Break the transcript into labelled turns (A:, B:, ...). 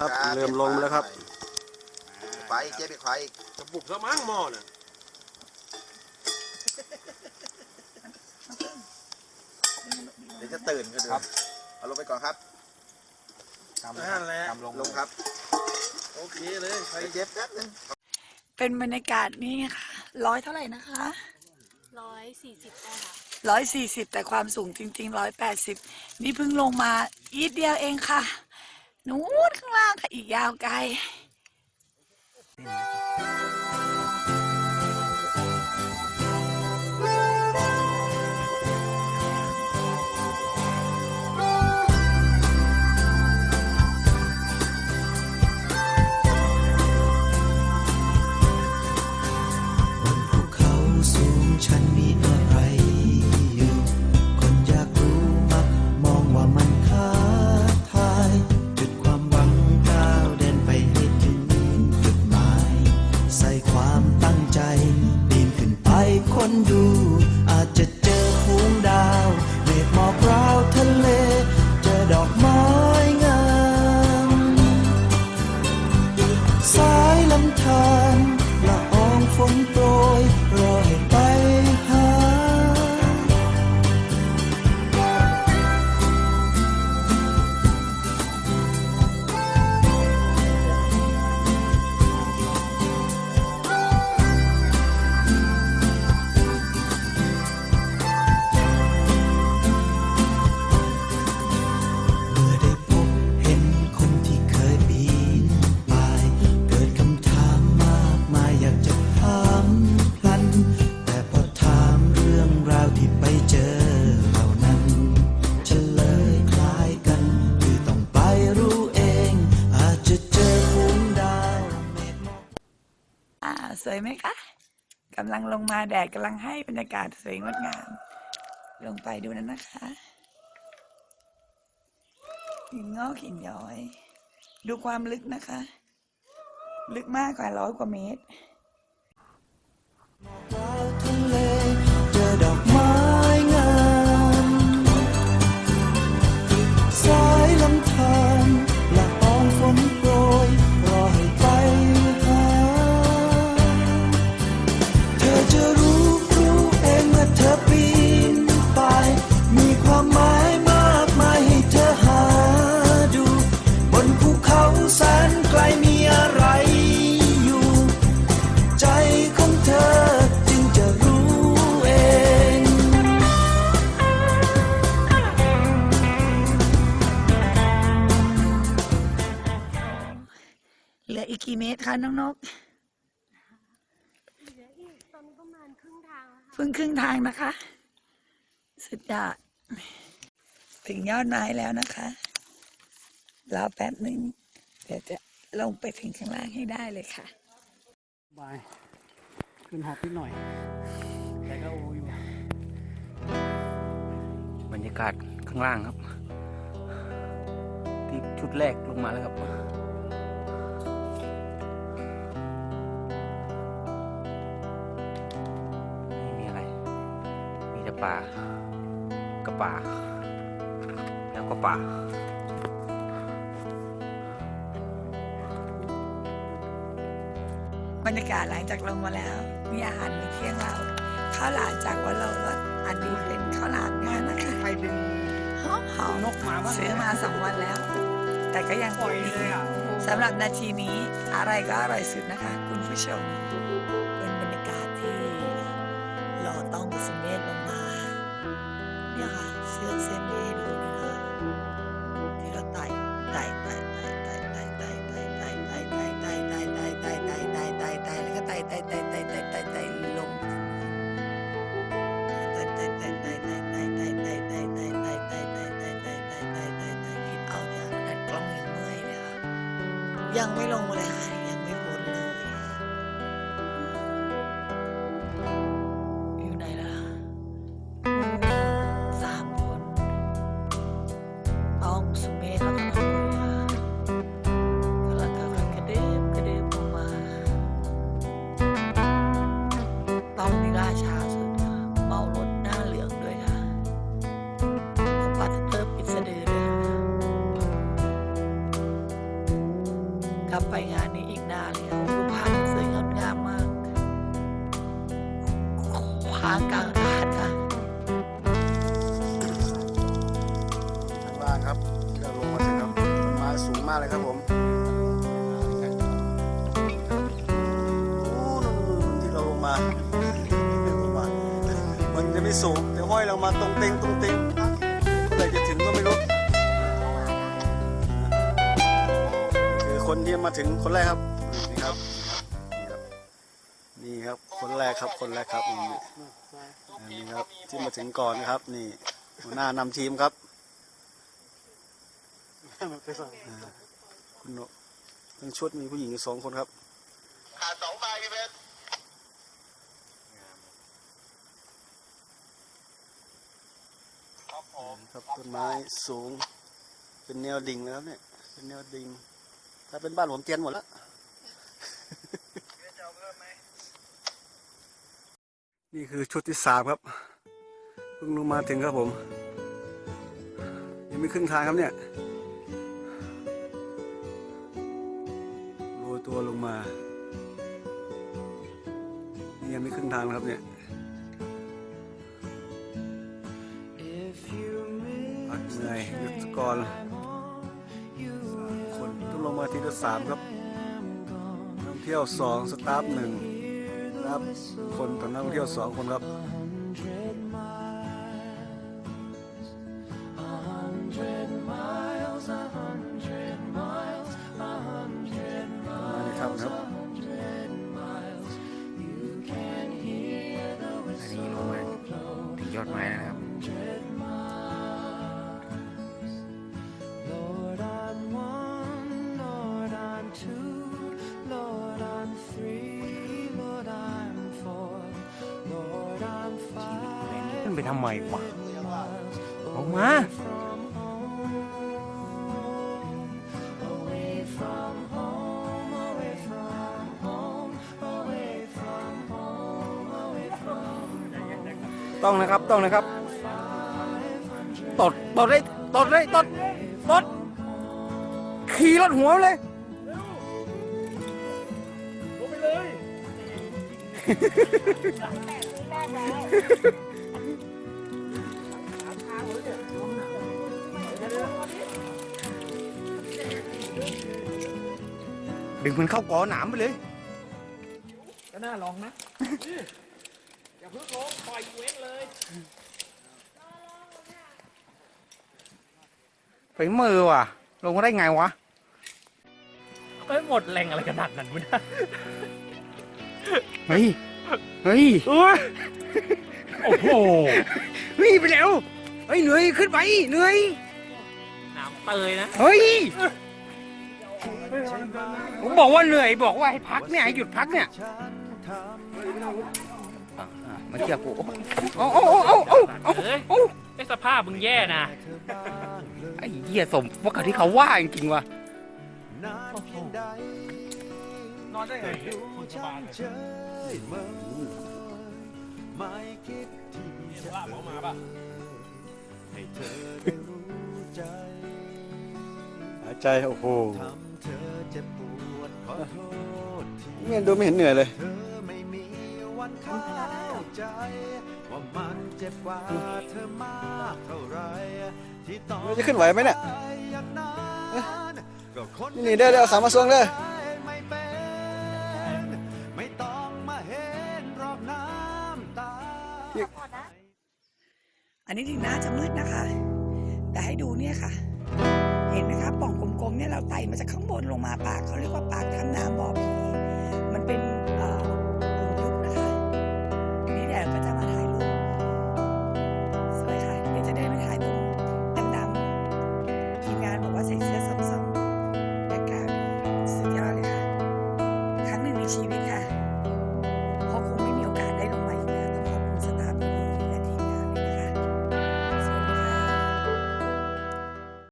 A: ครับเริ่มลงแล้วครับ
B: ไปเจ๊ไปควายอีก
C: จะบุบซะมั้งหม้อน่ะ
B: เดี๋ยวจะตื่นก็ดูเอาลงไปก่อนครับ
C: นั่นแหละ
B: ลงครับ
C: โอเคเลยใคร
B: ไปเจ๊แป๊บนึง
D: เป็นบรรยากาศนี่ค่ะร้อยเท่าไหร่นะคะ
E: ร้อยสี่สิบได้ค่ะ
D: ร้อยสี่สิบแต่ความสูงจริงๆร้อยแปดสิบนี่เพิ่งลงมาอีกเดียวเองค่ะ นู้นข้างล่างค่ะอีกยาวไกล
F: วยไหมคะกำลังลงมา
D: แดดกำลังให้บรรยากาศสวยงดงาม ลงไปดูนั้นนะคะหินงอกหินย้อย ดูความลึกนะคะ ลึกมากกว่าร้อยกว่าเมตร ตรคะน้องนก
E: เหลืออีกตอนนี้ประมาณครึ่งทางแล้วค่ะ
D: เพิ่งครึ่งทางนะคะ สุดยอด ถึงยอดไม้แล้วนะคะรอแป๊บหนึ่งเดี๋ยวจะลงไปถึงข้างล่างให้ได้เลยค่ะ
G: บาย ขึ้นหอบนิดหน่อย แต่ก็โออยู่
H: บรรยากาศข้างล่างครับ ที่ชุดแรกลงมาแล้วครับ มีแต่ป่ากับป่า แล้วก็ป่า
D: บรรยากาศหลังจากลงมาแล้ว มีอาหารมีเที่ยงเราข้าวหลามจากวันเราลดอันนี้เป็นข้าวหลามงานนะคะ
G: ใครดึง
D: หอมหอม
G: นกมาบ้าง
D: ซื้อมาสองวันแล้ว แต่ก็ยัง
G: ปล่อย
D: ดี
G: เลยอะ
D: สำหรับนาทีนี้อะไรก็อร่อยสุดนะคะ คุณผู้ชม ยังไม่ลงมาเลยค่ะยังไม่พ้นเลย อยู่ไหนล่ะสามคนต้องสุเมธแล้วก็น้องคุยค่ะกำลังค่อยๆกระเด็บกระเด็บลงมาต้องนี่ราชาสุดค่ะเมารถ ลับไปงานนี้อีกนานเลยค่ะรูปภาพสวยงดงามมากขวางกลางอากาศค่ะ
G: ข้างล่างครับที่เราลงมาถึงครับต้นไม้สูงมากเลยครับผมโอ้นู่นที่เราลงมาลงมามันจะไม่สูงแต่ห้อยเรามาตรงเต็งตรงเต็ง คือคนที่มาถึงคนแรกครับนี่ครับ นี่ครับนี่ครับคนแรกครับคนแรกครับนี่นี่ครับที่มาถึงก่อนนะครับ นี่หัวหน้านำทีมครับคุณโนทั้งชุดมีผู้หญิงอยู่สองคนครับ
B: ขาดสองใบพี่เพชร
G: ครับต้นไม้สูง เป็นแนวดิ่งแล้วเนี่ย เป็นแนวดิ่ง ถ้าเป็นบ้านผมเตียนหมดแล้วนี่คือชุดที่สามครับเพิ่งลงมาถึงครับผม ยังไม่ครึ่งทางครับเนี่ยโรยตัวลงมา นี่ยังไม่ครึ่งทางนะครับเนี่ยพักเหนื่อยหยุดก่อนคนต้ องลงมาทีละสามครับนักท่องเที่ยวสองสตาฟหนึ่งครับคนต่อนักท่องเที่ยวสองคนครับ
H: ไปทำไมวะออกมาต้องนะครับต้องนะครับตดตดเลยตดเลยตดตดขี่รถหัวเลย ดึงมันเข้ากอหนามไปเลย
C: ก็น่าลองนะ อย่าเพิ่งลงปล่อยเว้งเลย
H: ไปมือว่ะ ลงมาได้ไงวะ
C: เอ้ยหมดแรงอะไรขนาดนั้นวะเนี่ย
H: เฮ้ยเฮ้ย
C: โอ้โห
H: เฮ้ยไปแล้วเฮ้ยเหนื่อยขึ้นไปเหนื่อย
C: น้ำเตยนะ
H: เฮ้ย ผมบอกว่าเหนื่อยบอกว่าให้พักเนี่ยให้หยุดพักเนี่ยอะอะมาเทียบกูเอาเอาเอาเอาเอาเอา
C: เอ้ย
H: เอา
C: ไอ้สภาพมึงแย่นะ
H: ไอ้เหี้ยสมว่ากับที่เขาว่าจริงๆว่ะ
C: นอนได้ไงคุณสบายลากหมอมาป่ะ
G: หายใจโอ้โห ไม่เห็นดูไม่เห็นเหนื่อยเลยเราจะขึ้นไหวไหมเนี่ยเอ๊ะนี่นี่ได้ได้เอาขามาสวงเลย
D: อันนี้ถึงหน้าจะมืดนะคะ แต่ให้ดูเนี่ยค่ะ เห็นไหมคะป่องกลมๆเนี่ยเราไต่มาจากข้างบนลงมาปากเขาเรียกว่าปากถ้ำน้ำบ่อผีมันเป็นเอ่อ